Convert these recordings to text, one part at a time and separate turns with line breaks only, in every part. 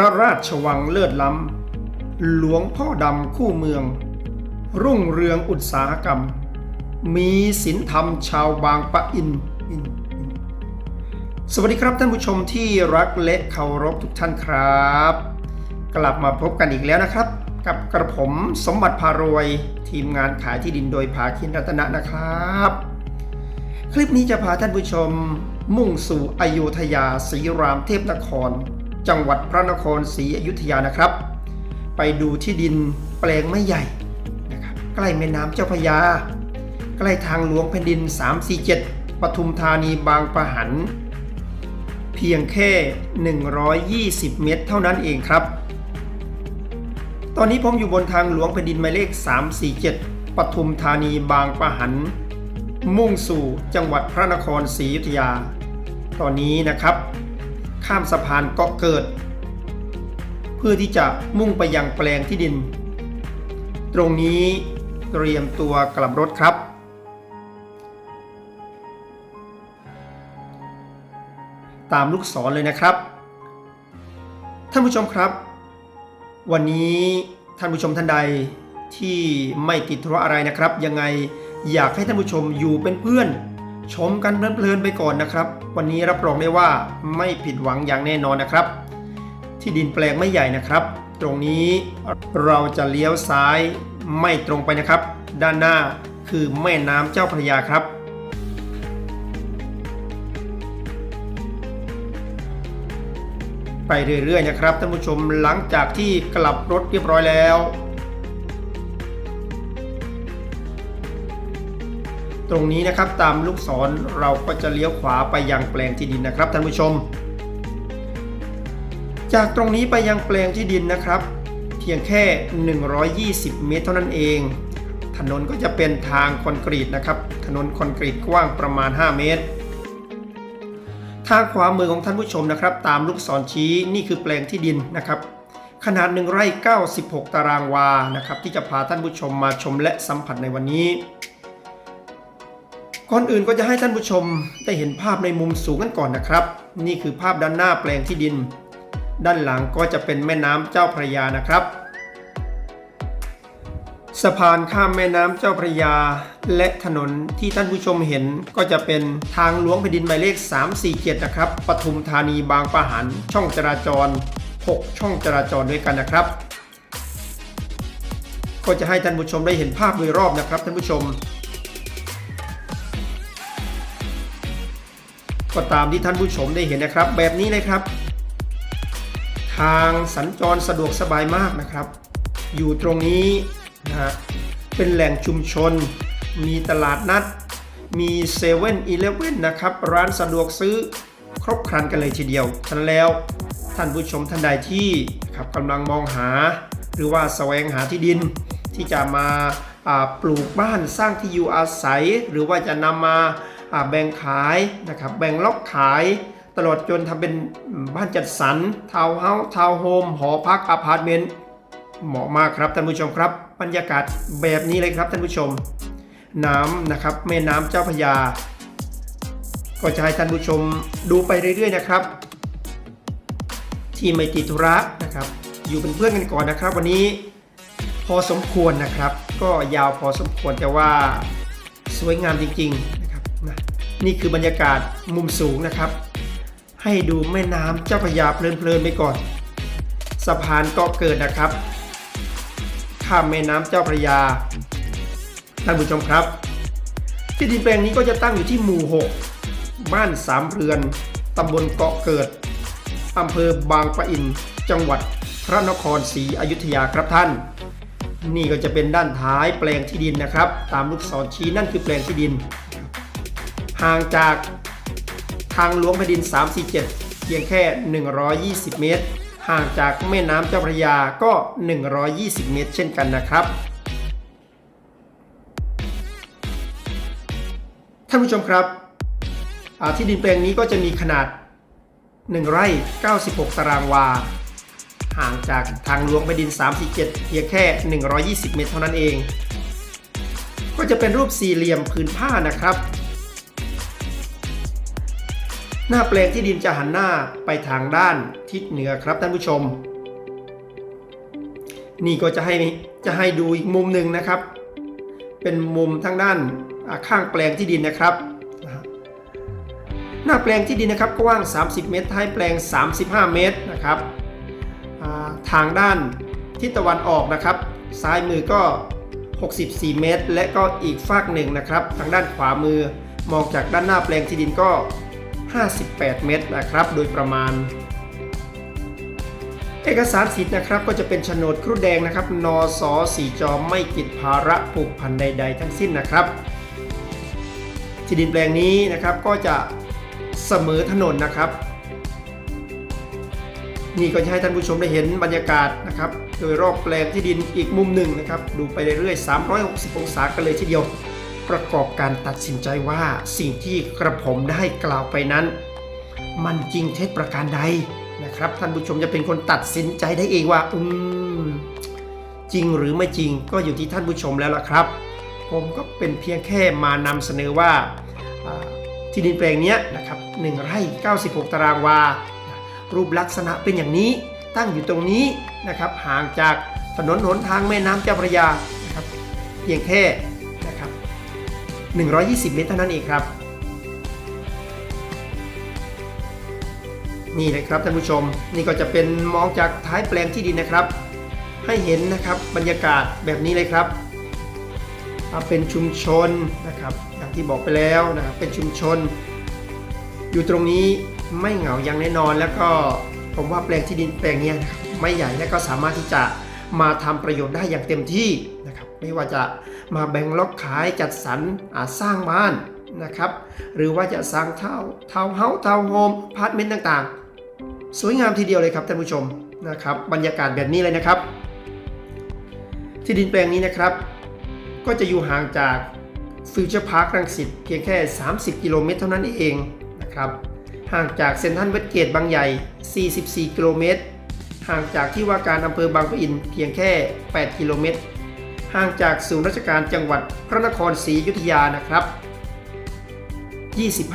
ระราชวังเลิศล้ำ หลวงพ่อดำคู่เมือง รุ่งเรืองอุตสาหกรรม มีศีลธรรมชาวบางปะอิน สวัสดีครับท่านผู้ชมที่รักและเคารพทุกท่านครับ กลับมาพบกันอีกแล้วนะครับ กับกระผมสมบัติพารวย ทีมงานขายที่ดินโดยภาคินรัตนะนะครับ คลิปนี้จะพาท่านผู้ชมมุ่งสู่อโยธยาศรีรามเทพนคร จังหวัดพระนครศรีอยุธยานะครับ ไปดูที่ดินแปลงไม่ใหญ่นะครับใกล้แม่น้ำเจ้าพยา ใกล้ทางหลวงแผ่นดิน 347ปทุมธานีบางปะหัน เพียงแค่ 120 เมตร เท่านั้นเองครับ ตอนนี้ผมอยู่บนทางหลวงแผ่นดินหมายเลข 347ปทุมธานีบางปะหัน มุ่งสู่จังหวัดพระนครศรีอยุธยา ตอนนี้นะครับ ข้ามสะพานเกาะเกิด เพื่อที่จะมุ่งไปยังแปลงที่ดิน ตรงนี้เตรียมตัวกลับรถครับ ตามลูกศรเลยนะครับ ท่านผู้ชมครับ วันนี้ท่านผู้ชมท่านใดที่ไม่ติดธุระอะไรนะครับ ยังไงอยากให้ท่านผู้ชมอยู่เป็นเพื่อน ชมกันเพลินๆไปก่อนนะครับ วันนี้รับรองได้ว่าไม่ผิดหวังอย่างแน่นอนนะครับ ที่ดินแปลงไม่ใหญ่นะครับ ตรงนี้เราจะเลี้ยวซ้ายไม่ตรงไปนะครับ ด้านหน้าคือแม่น้ำเจ้าพระยาครับไปเรื่อยๆนะครับท่านผู้ชมหลังจากที่กลับรถเรียบร้อยแล้ว ตรงนี้นะครับตามลูกศรเราก็จะเลี้ยวขวาไปยังแปลงที่ดินนะครับท่านผู้ชม จากตรงนี้ไปยังแปลงที่ดินนะครับ เพียงแค่ 120 เมตรเท่านั้นเอง ถนนก็จะเป็นทางคอนกรีตนะครับ ถนนคอนกรีตกว้างประมาณ 5 เมตร ทางขวามือของท่านผู้ชมนะครับ ตามลูกศรชี้นี่คือแปลงที่ดินนะครับ ขนาด1ไร่96 ตารางวานะครับที่จะพาท่านผู้ชมมาชมและสัมผัสในวันนี้ ก่อนอื่นก็จะให้ท่านผู้ชมได้เห็นภาพในมุมสูงกันก่อนนะครับ นี่คือภาพด้านหน้าแปลงที่ดิน ด้านหลังก็จะเป็นแม่น้ำเจ้าพระยานะครับสะพานข้ามแม่น้ำเจ้าพระยา และถนนที่ท่านผู้ชมเห็นก็จะเป็นทางหลวงแผ่นดินหมายเลข 347 นะครับปทุมธานีบางปะหันช่องจราจร 6 ช่องจราจรด้วยกันนะครับ ก็จะให้ท่านผู้ชมได้เห็นภาพโดยรอบนะครับท่านผู้ชม ก็ตามที่ท่านผู้ชมได้เห็นนะครับ แบบนี้เลยครับ ทางสัญจรสะดวกสบายมากนะครับ อยู่ตรงนี้นะฮะเป็นแหล่งชุมชน มีตลาดนัด มีเซเว่นอีเลฟเว่นนะครับ ร้านสะดวกซื้อครบครันกันเลยทีเดียวฉะนั้นแล้วท่านผู้ชมท่านใดที่ครับกำลังมองหา หรือว่าแสวงหาที่ดินที่จะมาปลูกบ้านสร้างที่อยู่อาศัย หรือว่าจะนำมา แบ่งขายนะครับแบ่งล็อกขายตลอดจนทำเป็นบ้านจัดสรรทาวน์เฮาส์ทาวน์โฮมหอพักอพาร์ตเมนต์เหมาะมากครับท่านผู้ชมครับ บรรยากาศแบบนี้เลยครับท่านผู้ชม น้ำนะครับแม่น้ำเจ้าพระยา ก็จะให้ท่านผู้ชมดูไปเรื่อยๆนะครับ ที่ไม่ติดธุระนะครับ อยู่เป็นเพื่อนกันก่อนนะครับ วันนี้พอสมควรนะครับ ก็ยาวพอสมควรแต่ว่าสวยงามจริง ๆ นะนี่คือบรรยากาศมุมสูงนะครับ ให้ดูแม่น้ำเจ้าพระยาเพลินๆไปก่อน สะพานเกาะเกิดนะครับ ข้ามแม่น้ำเจ้าพระยาท่านผู้ชมครับ ที่ดินแปลงนี้ก็จะตั้งอยู่ที่หมู่ 6 บ้านสามเรือนตำบลเกาะเกิดอำเภอบางปะอินจังหวัดพระนครศรีอยุธยาครับท่าน นี่ก็จะเป็นด้านท้ายแปลงที่ดินนะครับ ตามลูกศรชี้นั่นคือแปลงที่ดิน ห่างจากทางหลวงแผ่นดิน 347 เพียงแค่ 120 เมตร ห่างจากแม่น้ำเจ้าพระยาก็ 120 เมตร เช่นกันนะครับ ท่านผู้ชมครับ ที่ดินแปลงนี้ก็จะมีขนาด 1 ไร่ 96 ตารางวา ห่างจากทางหลวงแผ่นดิน 347 เพียงแค่ 120 เมตรเท่านั้นเอง ก็จะเป็นรูปสี่เหลี่ยมผืนผ้านะครับ หน้าแปลงที่ดินจะหันหน้าไปทางด้านทิศเหนือครับท่านผู้ชม นี่ก็จะให้จะให้ดูอีกมุมหนึ่งนะครับ เป็นมุมทางด้านข้างแปลงที่ดินนะครับ หน้าแปลงที่ดินนะครับกว้าง 30 เมตรท้ายแปลง 35 เมตรนะครับทางด้านทิศตะวันออกนะครับ ซ้ายมือก็ 64 เมตร และก็อีกฝากหนึ่งนะครับ ทางด้านขวามือมองจากด้านหน้าแปลงที่ดินก็ 58 เมตรนะครับ โดยประมาณ เอกสารสิทธิ์นะครับ ก็จะเป็นโฉนดครุแดงนะครับ นสสีจอไม่กิดภาระผูกพันใด ๆ ทั้งสิ้นนะครับที่ดินแปลงนี้นะครับก็จะเสมอถนนนะครับ นี่ก็จะให้ท่านผู้ชมได้เห็นบรรยากาศนะครับ โดยรอบแปลงที่ดินอีกมุมหนึ่งนะครับ ดูไปเรื่อยๆ 360 องศากันเลยทีเดียว ประกอบการตัดสินใจว่าสิ่งที่กระผมได้กล่าวไปนั้น มันจริงเท็จประการใดนะครับ ท่านผู้ชมจะเป็นคนตัดสินใจได้เองว่าอืมจริงหรือไม่จริงก็อยู่ที่ท่านผู้ชมแล้วล่ะครับ ผมก็เป็นเพียงแค่มานำเสนอว่าที่ดินแปลงนี้นะครับ1ไร่ 96 ตารางวา รูปลักษณะเป็นอย่างนี้ตั้งอยู่ตรงนี้นะครับห่างจากถนนหนทางแม่น้ำเจ้าพระยานะครับเพียงแค่ 120 เมตรเท่านั้นเองครับ นี่เลยครับท่านผู้ชมนี่ก็จะเป็นมองจากท้ายแปลงที่ดินนะครับ ให้เห็นนะครับบรรยากาศแบบนี้เลยครับเป็นชุมชนนะครับอย่างที่บอกไปแล้วนะครับเป็นชุมชน อยู่ตรงนี้ไม่เหงาอย่างแน่นอน แล้วก็ผมว่าแปลงที่ดินแปลงนี้นะครับไม่ใหญ่และก็สามารถที่จะมาทำประโยชน์ได้อย่างเต็มที่นะครับ ไม่ว่าจะมาแบ่งล็อกขายจัดสรรสร้างบ้านนะครับ หรือว่าจะสร้างเท่าเท่าเฮาเท่าโฮมพาร์ทเมนต์ต่างๆ สวยงามทีเดียวเลยครับท่านผู้ชมนะครับ บรรยากาศแบบนี้เลยนะครับ ที่ดินแปลงนี้นะครับ ก็จะอยู่ห่างจากฟิวเจอร์พาร์ครังสิตเพียงแค่ 30 กิโลเมตรเท่านั้นเองนะครับห่างจากเซ็นทรัลเวสเกตบางใหญ่ 44 กิโลเมตร ห่างจากที่ว่าการอำเภอบางปะอินเพียงแค่ 8 กิโลเมตร ห่างจากศูนย์ราชการจังหวัดพระนครศรีอยุธยานะครับ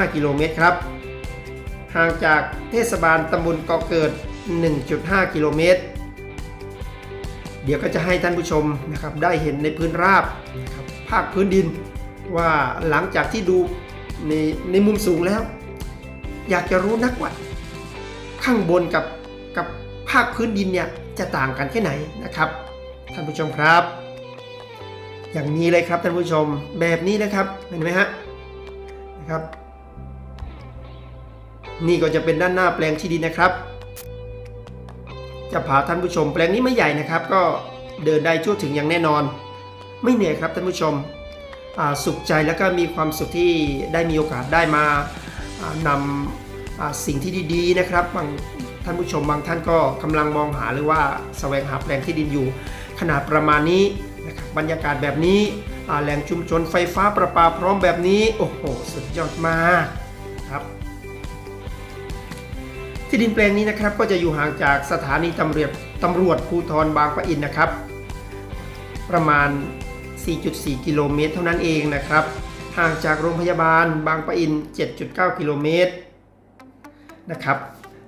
25 กิโลเมตรครับ ห่างจากเทศบาลตำบลเกาะเกิด 1.5 กิโลเมตร เดี๋ยวก็จะให้ท่านผู้ชมนะครับได้เห็นในพื้นราบนะครับภาคพื้นดิน ว่าหลังจากที่ดูในในมุมสูงแล้ว อยากจะรู้นักว่าข้างบนกับกับภาคพื้นดินเนี่ยจะต่างกันแค่ไหนนะครับท่านผู้ชมครับ อย่างนี้เลยครับท่านผู้ชมแบบนี้นะครับเห็นไหมฮะนะครับ นี่ก็จะเป็นด้านหน้าแปลงที่ดินนะครับ จะพาท่านผู้ชม แปลงนี้ไม่ใหญ่นะครับ ก็เดินได้ทั่วถึงอย่างแน่นอน ไม่เหนื่อยครับท่านผู้ชมสุขใจแล้วก็มีความสุขที่ได้มีโอกาสได้มานำสิ่งที่ดีๆนะครับบางท่านผู้ชมบางท่านก็กำลังมองหาหรือว่าแสวงหาแปลงที่ดินอยู่ ขนาดประมาณนี้ บรรยากาศแบบนี้แหล่งชุมชนไฟฟ้าประปาพร้อมแบบนี้โอ้โหสุดยอดมากครับที่ดินแปลงนี้นะครับก็จะอยู่ห่างจากสถานีตำรวจตำรวจภูธรบางปะอินนะครับ ประมาณ 4.4 กิโลเมตรเท่านั้นเองนะครับ ห่างจากโรงพยาบาลบางปะอิน 7.9 กิโลเมตรนะครับ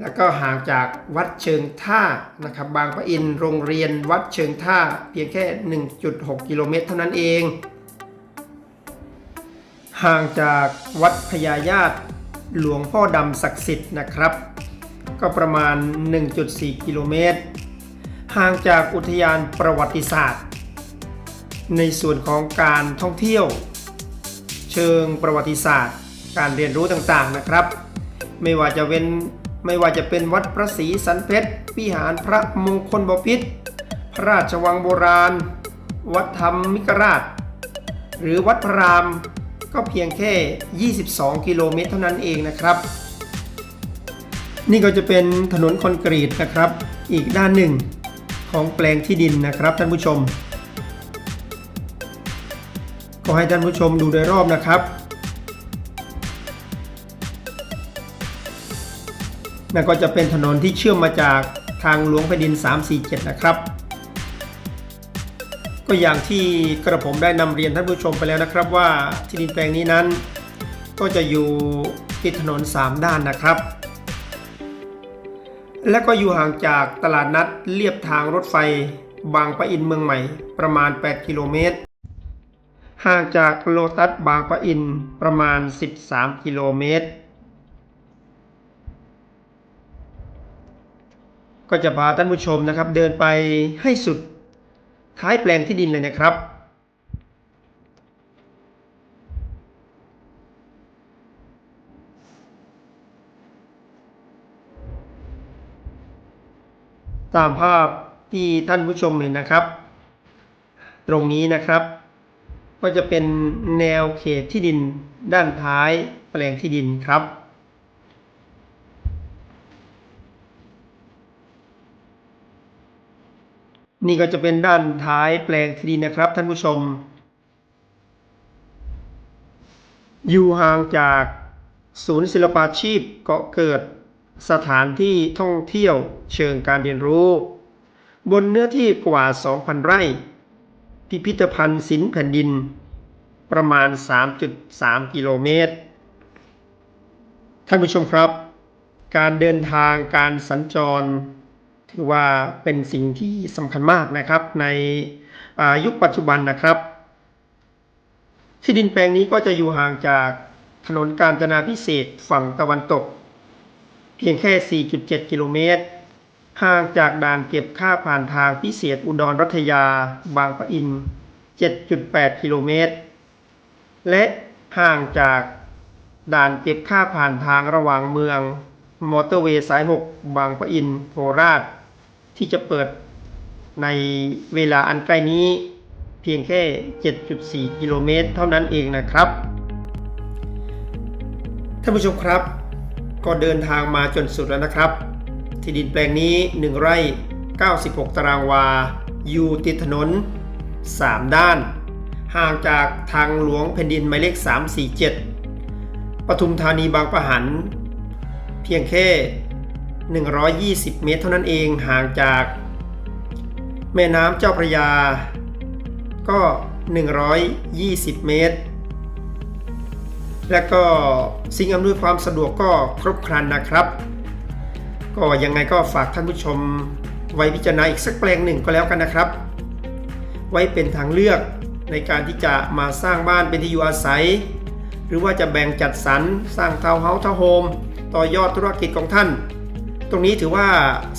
แล้วก็ห่างจากวัดเชิงท่านะครับบางปะอินโรงเรียนวัดเชิงท่าเพียงแค่ 1.6 กิโลเมตรเท่านั้นเอง ห่างจากวัดพญาญาติหลวงพ่อดำศักดิ์สิทธิ์นะครับ ก็ประมาณ 1.4 กิโลเมตร ห่างจากอุทยานประวัติศาสตร์ ในส่วนของการท่องเที่ยว เชิงประวัติศาสตร์ การเรียนรู้ต่างๆนะครับ ไม่ว่าจะเป็น ไม่ว่าจะเป็นวัดพระศรีสันเพชรวิหารพระมงคลบพิตรพระราชวังโบราณ วัดธรรมมิกราช หรือวัดพระรามก็เพียงแค่ 22 กิโลเมตรเท่านั้นเองนะครับ นี่ก็จะเป็นถนนคอนกรีตนะครับ อีกด้านหนึ่งของแปลงที่ดินนะครับท่านผู้ชม ก็ให้ท่านผู้ชมดูโดยรอบนะครับ นั่นก็จะเป็นถนนที่เชื่อมมาจากทางหลวงแผ่นดิน 347 นะครับ ก็อย่างที่กระผมได้นำเรียนท่านผู้ชมไปแล้วนะครับว่าที่ดินแปลงนี้นั้น ก็จะอยู่ติดถนน 3 ด้านนะครับ และก็อยู่ห่างจากตลาดนัดเลียบทางรถไฟบางปะอินเมืองใหม่ประมาณ 8 กิโลเมตร ห่างจากโลตัสบางปะอินประมาณ 13 กิโลเมตร ก็จะพาท่านผู้ชมนะครับเดินไปให้สุดท้ายแปลงที่ดินเลยนะครับ ตามภาพที่ท่านผู้ชมเห็นนะครับ ตรงนี้นะครับ ก็จะเป็นแนวเขตที่ดินด้านท้ายแปลงที่ดินครับ นี่ก็จะเป็นด้านท้ายแปลงที่ดินนะครับท่านผู้ชม อยู่ห่างจากศูนย์ศิลปาชีพเกาะเกิดสถานที่ท่องเที่ยวเชิงการเรียนรู้ บนเนื้อที่กว่า 2,000 ไร่ พิพิธภัณฑ์ศิลป์แผ่นดิน ประมาณ 3.3 กิโลเมตร ท่านผู้ชมครับ การเดินทางการสัญจร ถือว่าเป็นสิ่งที่สำคัญมากนะครับ ในยุคปัจจุบันนะครับ ที่ดินแปลงนี้ก็จะอยู่ห่างจากถนนกาญจนาพิเศษฝั่งตะวันตก เพียงแค่ 4.7 กิโลเมตรห่างจากด่านเก็บค่าผ่านทางพิเศษอุดรรัตยา บางปะอิน 7.8 กิโลเมตร และห่างจากด่านเก็บค่าผ่านทางระหว่างเมือง มอเตอร์เวย์สาย 6 บางปะอิน โคราช ที่จะเปิดในเวลาอันใกล้นี้เพียงแค่ 7.4 กิโลเมตรเท่านั้นเองนะครับ ท่านผู้ชมครับ ก็เดินทางมาจนสุดแล้วนะครับ ที่ดินแปลงนี้ 1 ไร่ 96 ตารางวา อยู่ติดถนน 3 ด้าน ห่างจากทางหลวงแผ่นดินหมายเลข 347 ปทุมธานีบางปะหัน เพียงแค่ 120 เมตรเท่านั้นเองห่างจาก แม่น้ำเจ้าพระยา ก็ 120 เมตร และก็สิ่งอำนวยความสะดวกก็ครบครันนะครับ ก็ยังไงก็ฝากท่านผู้ชมไว้พิจารณาอีกสักแปลงหนึ่งก็แล้วกันนะครับ ไว้เป็นทางเลือกในการที่จะมาสร้างบ้านเป็นที่อยู่อาศัย หรือว่าจะแบ่งจัดสรรสร้างทาวน์เฮาส์ทาวน์โฮมต่อยอดธุรกิจของท่าน ตรงนี้ถือว่า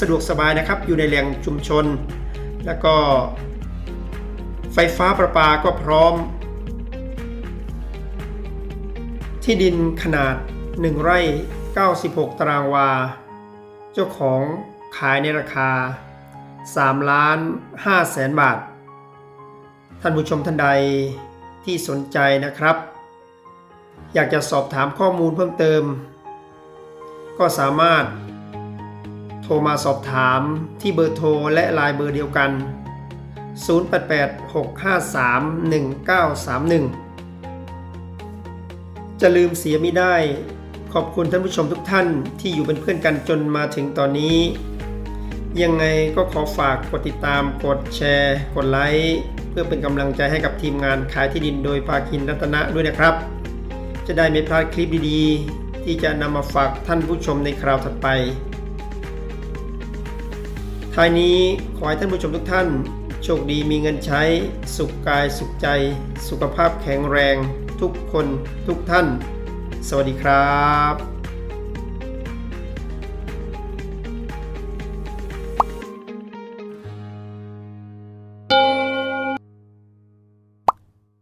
สะดวกสบายนะครับ อยู่ในแหล่งชุมชน แล้วก็ไฟฟ้าประปาก็พร้อม ที่ดินขนาด 1 ไร่ 96 ตารางวา เจ้าของขายในราคา 3 ล้าน5แสนบาท ท่านผู้ชมท่านใดที่สนใจนะครับ อยากจะสอบถามข้อมูลเพิ่มเติม ก็สามารถ โทรมาสอบถามที่เบอร์โทรและไลน์เบอร์เดียวกัน 0886531931 จะลืมเสียไม่ได้ ขอบคุณท่านผู้ชมทุกท่านที่อยู่เป็นเพื่อนกันจนมาถึงตอนนี้ ยังไงก็ขอฝากกดติดตามกดแชร์ กดไลค์เพื่อเป็นกำลังใจให้กับทีมงานขายที่ดินโดยภาคินรัตนะด้วยนะครับ จะได้ไม่พลาดคลิปดีๆ ที่จะนำมาฝากท่านผู้ชมในคราวถัดไป ท้ายนี้ขอให้ท่านผู้ชมทุกท่าน โชคดีมีเงินใช้ สุขกายสุขใจ สุขภาพแข็งแรง ทุกคนทุกท่าน สวัสดีครับ